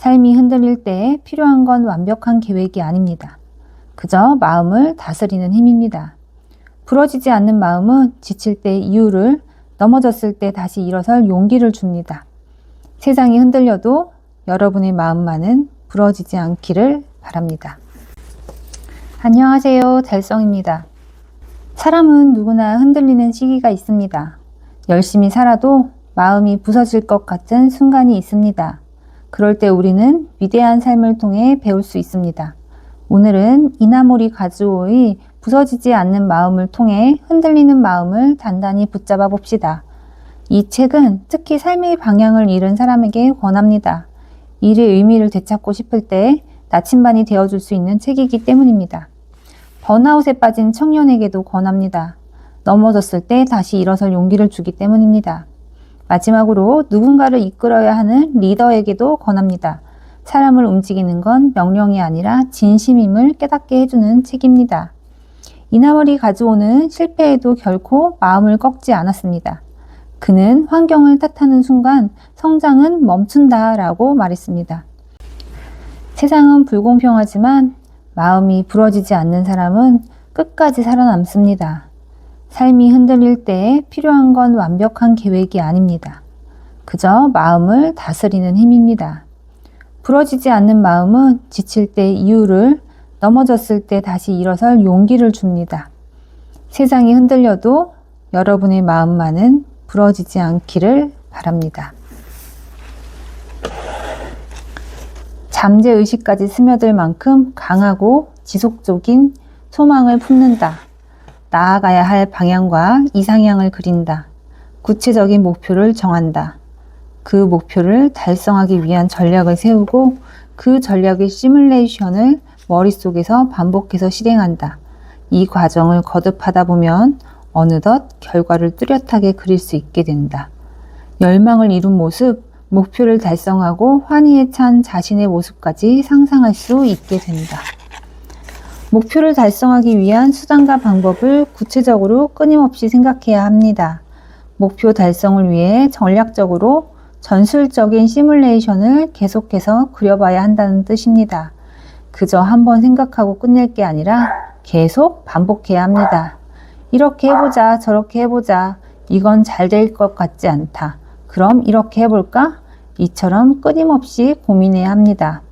삶이 흔들릴 때 필요한 건 완벽한 계획이 아닙니다. 그저 마음을 다스리는 힘입니다. 부러지지 않는 마음은 지칠 때 이유를 넘어졌을 때 다시 일어설 용기를 줍니다. 세상이 흔들려도 여러분의 마음만은 부러지지 않기를 바랍니다. 안녕하세요. 달성입니다. 사람은 누구나 흔들리는 시기가 있습니다. 열심히 살아도 마음이 부서질 것 같은 순간이 있습니다. 그럴 때 우리는 위대한 삶을 통해 배울 수 있습니다. 오늘은 이나모리 가즈오의 부서지지 않는 마음을 통해 흔들리는 마음을 단단히 붙잡아 봅시다. 이 책은 특히 삶의 방향을 잃은 사람에게 권합니다. 일의 의미를 되찾고 싶을 때 나침반이 되어줄 수 있는 책이기 때문입니다. 번아웃에 빠진 청년에게도 권합니다. 넘어졌을 때 다시 일어설 용기를 주기 때문입니다. 마지막으로 누군가를 이끌어야 하는 리더에게도 권합니다. 사람을 움직이는 건 명령이 아니라 진심임을 깨닫게 해주는 책입니다. 이나머리 가즈오는 실패에도 결코 마음을 꺾지 않았습니다. 그는 환경을 탓하는 순간 성장은 멈춘다 라고 말했습니다. 세상은 불공평하지만 마음이 부러지지 않는 사람은 끝까지 살아남습니다. 삶이 흔들릴 때 필요한 건 완벽한 계획이 아닙니다. 그저 마음을 다스리는 힘입니다. 부러지지 않는 마음은 지칠 때 이유를 넘어졌을 때 다시 일어설 용기를 줍니다. 세상이 흔들려도 여러분의 마음만은 부러지지 않기를 바랍니다. 잠재 의식까지 스며들 만큼 강하고 지속적인 소망을 품는다. 나아가야 할 방향과 이상향을 그린다. 구체적인 목표를 정한다. 그 목표를 달성하기 위한 전략을 세우고 그 전략의 시뮬레이션을 머릿속에서 반복해서 실행한다. 이 과정을 거듭하다 보면 어느덧 결과를 뚜렷하게 그릴 수 있게 된다. 열망을 이룬 모습, 목표를 달성하고 환희에 찬 자신의 모습까지 상상할 수 있게 된다. 목표를 달성하기 위한 수단과 방법을 구체적으로 끊임없이 생각해야 합니다. 목표 달성을 위해 전략적으로 전술적인 시뮬레이션을 계속해서 그려봐야 한다는 뜻입니다. 그저 한번 생각하고 끝낼 게 아니라 계속 반복해야 합니다. 이렇게 해보자, 저렇게 해보자. 이건 잘 될 것 같지 않다. 그럼 이렇게 해볼까? 이처럼 끊임없이 고민해야 합니다.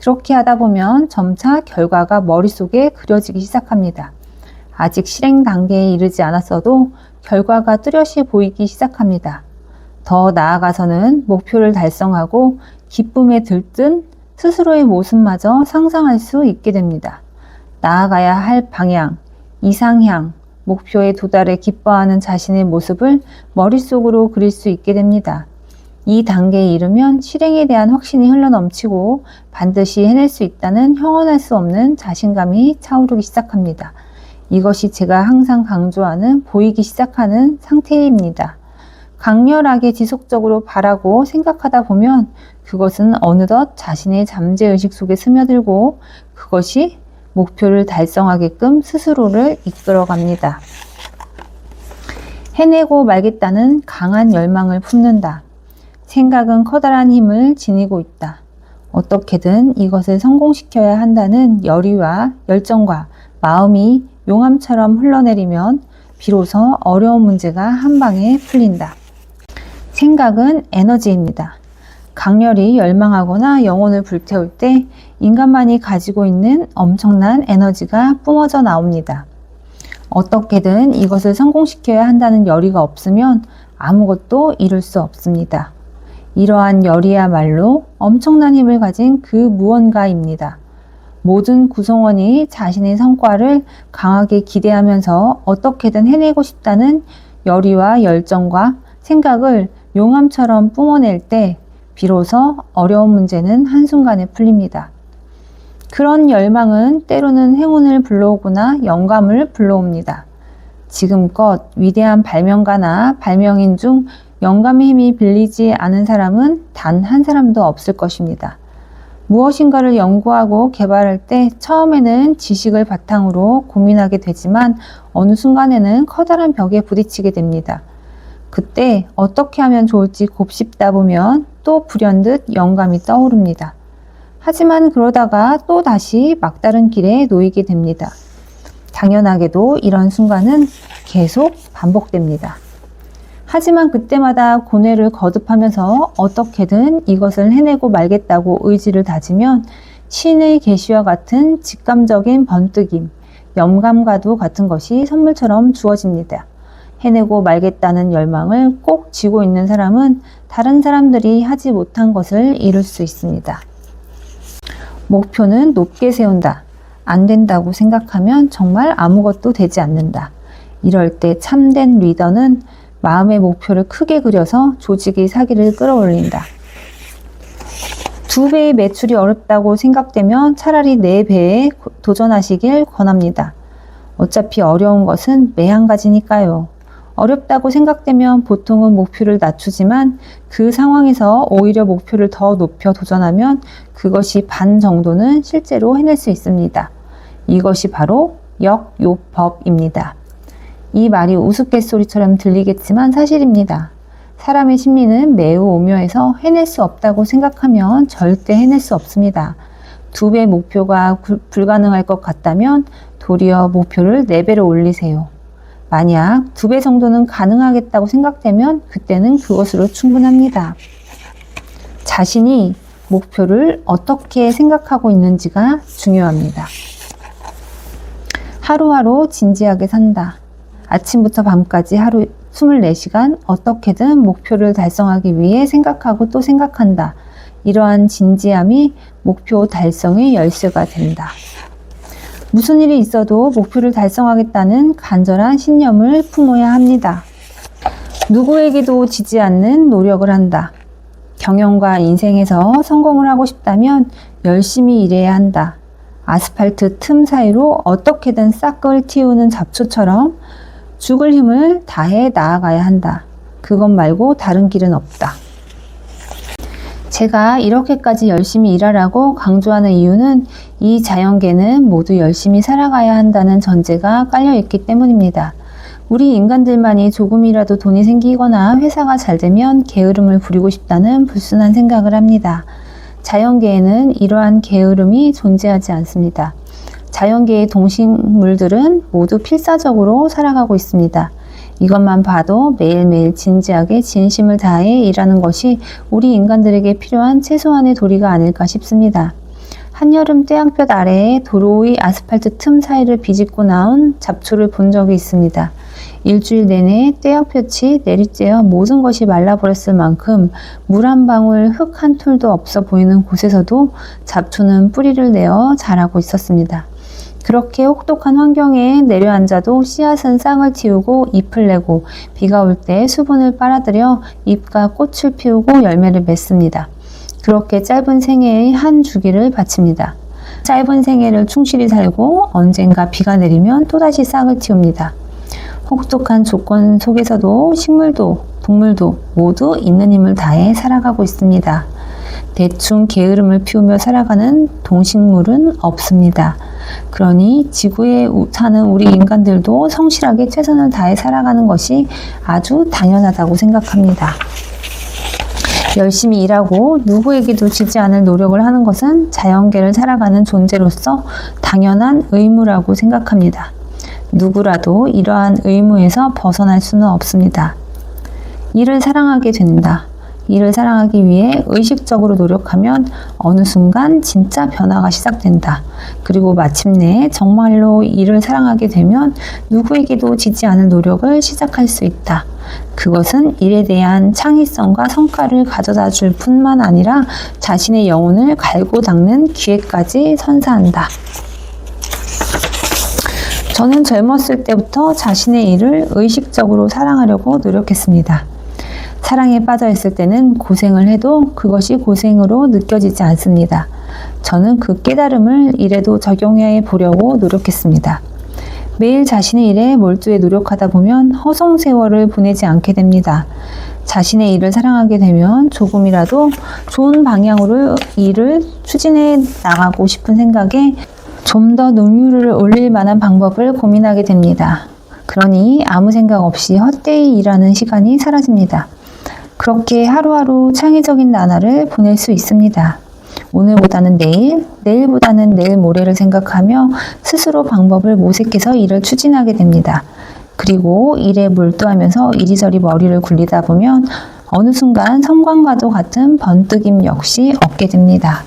그렇게 하다 보면 점차 결과가 머릿속에 그려지기 시작합니다. 아직 실행 단계에 이르지 않았어도 결과가 뚜렷이 보이기 시작합니다. 더 나아가서는 목표를 달성하고 기쁨에 들뜬 스스로의 모습마저 상상할 수 있게 됩니다. 나아가야 할 방향, 이상향, 목표에 도달해 기뻐하는 자신의 모습을 머릿속으로 그릴 수 있게 됩니다. 이 단계에 이르면 실행에 대한 확신이 흘러넘치고 반드시 해낼 수 있다는 형언할 수 없는 자신감이 차오르기 시작합니다. 이것이 제가 항상 강조하는 보이기 시작하는 상태입니다. 강렬하게 지속적으로 바라고 생각하다 보면 그것은 어느덧 자신의 잠재의식 속에 스며들고 그것이 목표를 달성하게끔 스스로를 이끌어 갑니다. 해내고 말겠다는 강한 열망을 품는다. 생각은 커다란 힘을 지니고 있다. 어떻게든 이것을 성공시켜야 한다는 열의와 열정과 마음이 용암처럼 흘러내리면 비로소 어려운 문제가 한 방에 풀린다. 생각은 에너지입니다. 강렬히 열망하거나 영혼을 불태울 때 인간만이 가지고 있는 엄청난 에너지가 뿜어져 나옵니다. 어떻게든 이것을 성공시켜야 한다는 열의가 없으면 아무것도 이룰 수 없습니다. 이러한 열이야말로 엄청난 힘을 가진 그 무언가입니다. 모든 구성원이 자신의 성과를 강하게 기대하면서 어떻게든 해내고 싶다는 열의와 열정과 생각을 용암처럼 뿜어낼 때 비로소 어려운 문제는 한순간에 풀립니다. 그런 열망은 때로는 행운을 불러오거나 영감을 불러옵니다. 지금껏 위대한 발명가나 발명인 중 영감의 힘이 빌리지 않은 사람은 단 한 사람도 없을 것입니다. 무엇인가를 연구하고 개발할 때 처음에는 지식을 바탕으로 고민하게 되지만 어느 순간에는 커다란 벽에 부딪히게 됩니다. 그때 어떻게 하면 좋을지 곱씹다 보면 또 불현듯 영감이 떠오릅니다. 하지만 그러다가 또 다시 막다른 길에 놓이게 됩니다. 당연하게도 이런 순간은 계속 반복됩니다. 하지만 그때마다 고뇌를 거듭하면서 어떻게든 이것을 해내고 말겠다고 의지를 다지면 신의 계시와 같은 직감적인 번뜩임, 영감과도 같은 것이 선물처럼 주어집니다. 해내고 말겠다는 열망을 꼭 쥐고 있는 사람은 다른 사람들이 하지 못한 것을 이룰 수 있습니다. 목표는 높게 세운다. 안 된다고 생각하면 정말 아무것도 되지 않는다. 이럴 때 참된 리더는 마음의 목표를 크게 그려서 조직의 사기를 끌어올린다. 두 배의 매출이 어렵다고 생각되면 차라리 네 배에 도전하시길 권합니다. 어차피 어려운 것은 매 한 가지니까요. 어렵다고 생각되면 보통은 목표를 낮추지만 그 상황에서 오히려 목표를 더 높여 도전하면 그것이 반 정도는 실제로 해낼 수 있습니다. 이것이 바로 역요법입니다. 이 말이 우스갯소리처럼 들리겠지만 사실입니다. 사람의 심리는 매우 오묘해서 해낼 수 없다고 생각하면 절대 해낼 수 없습니다. 두 배 목표가 불가능할 것 같다면 도리어 목표를 네 배로 올리세요. 만약 두 배 정도는 가능하겠다고 생각되면 그때는 그것으로 충분합니다. 자신이 목표를 어떻게 생각하고 있는지가 중요합니다. 하루하루 진지하게 산다. 아침부터 밤까지 하루 24시간 어떻게든 목표를 달성하기 위해 생각하고 또 생각한다. 이러한 진지함이 목표 달성의 열쇠가 된다. 무슨 일이 있어도 목표를 달성하겠다는 간절한 신념을 품어야 합니다. 누구에게도 지지 않는 노력을 한다. 경영과 인생에서 성공을 하고 싶다면 열심히 일해야 한다. 아스팔트 틈 사이로 어떻게든 싹을 틔우는 잡초처럼 죽을 힘을 다해 나아가야 한다. 그것 말고 다른 길은 없다. 제가 이렇게까지 열심히 일하라고 강조하는 이유는 이 자연계는 모두 열심히 살아가야 한다는 전제가 깔려 있기 때문입니다. 우리 인간들만이 조금이라도 돈이 생기거나 회사가 잘 되면 게으름을 부리고 싶다는 불순한 생각을 합니다. 자연계에는 이러한 게으름이 존재하지 않습니다. 자연계의 동식물들은 모두 필사적으로 살아가고 있습니다. 이것만 봐도 매일매일 진지하게 진심을 다해 일하는 것이 우리 인간들에게 필요한 최소한의 도리가 아닐까 싶습니다. 한여름 태양볕 아래에 도로의 아스팔트 틈 사이를 비집고 나온 잡초를 본 적이 있습니다. 일주일 내내 떼약볕이 내리쬐어 모든 것이 말라버렸을 만큼 물 한 방울 흙 한 톨도 없어 보이는 곳에서도 잡초는 뿌리를 내어 자라고 있었습니다. 그렇게 혹독한 환경에 내려앉아도 씨앗은 쌍을 틔우고 잎을 내고 비가 올 때 수분을 빨아들여 잎과 꽃을 피우고 열매를 맺습니다. 그렇게 짧은 생애의 한 주기를 바칩니다. 짧은 생애를 충실히 살고 언젠가 비가 내리면 또다시 싹을 틔웁니다. 혹독한 조건 속에서도 식물도 동물도 모두 있는 힘을 다해 살아가고 있습니다. 대충 게으름을 피우며 살아가는 동식물은 없습니다. 그러니 지구에 사는 우리 인간들도 성실하게 최선을 다해 살아가는 것이 아주 당연하다고 생각합니다. 열심히 일하고 누구에게도 지지 않을 노력을 하는 것은 자연계를 살아가는 존재로서 당연한 의무라고 생각합니다. 누구라도 이러한 의무에서 벗어날 수는 없습니다. 일을 사랑하게 된다. 일을 사랑하기 위해 의식적으로 노력하면 어느 순간 진짜 변화가 시작된다. 그리고 마침내 정말로 일을 사랑하게 되면 누구에게도 지지 않을 노력을 시작할 수 있다. 그것은 일에 대한 창의성과 성과를 가져다 줄 뿐만 아니라 자신의 영혼을 갈고 닦는 기회까지 선사한다. 저는 젊었을 때부터 자신의 일을 의식적으로 사랑하려고 노력했습니다. 사랑에 빠져 있을 때는 고생을 해도 그것이 고생으로 느껴지지 않습니다. 저는 그 깨달음을 일에도 적용해 보려고 노력했습니다. 매일 자신의 일에 몰두해 노력하다 보면 허송 세월을 보내지 않게 됩니다. 자신의 일을 사랑하게 되면 조금이라도 좋은 방향으로 일을 추진해 나가고 싶은 생각에 좀 더 능률을 올릴 만한 방법을 고민하게 됩니다. 그러니 아무 생각 없이 헛되이 일하는 시간이 사라집니다. 그렇게 하루하루 창의적인 나날을 보낼 수 있습니다. 오늘보다는 내일, 내일보다는 내일 모레를 생각하며 스스로 방법을 모색해서 일을 추진하게 됩니다. 그리고 일에 몰두하면서 이리저리 머리를 굴리다 보면 어느 순간 성광과도 같은 번뜩임 역시 얻게 됩니다.